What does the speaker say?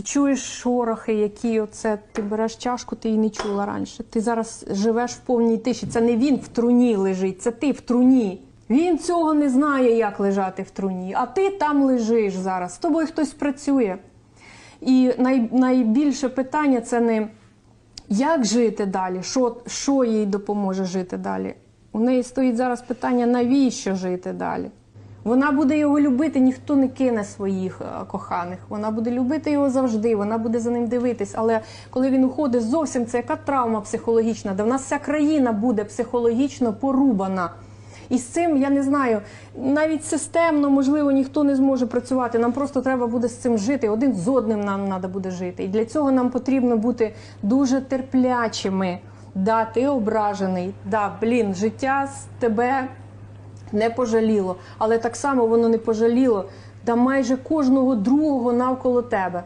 Ти чуєш шорохи, які оце ти береш чашку, ти її не чула раніше. Ти зараз живеш в повній тиші. Це не він в труні лежить, це ти в труні. Він цього не знає, як лежати в труні, а ти там лежиш зараз. З тобою хтось працює. І най, найбільше питання це не як жити далі, що, що їй допоможе жити далі. У неї стоїть зараз питання, навіщо жити далі. Вона буде його любити, ніхто не кине своїх е, коханих. Вона буде любити його завжди, вона буде за ним дивитись. Але коли він уходить зовсім, це яка травма психологічна, де в нас вся країна буде психологічно порубана. І з цим я не знаю, навіть системно, можливо, ніхто не зможе працювати. Нам просто треба буде з цим жити. Один з одним нам треба буде жити. І для цього нам потрібно бути дуже терплячими. Да, ти ображений. Да, блін, життя з тебе не пожаліло, але так само воно не пожаліло та майже кожного другого навколо тебе.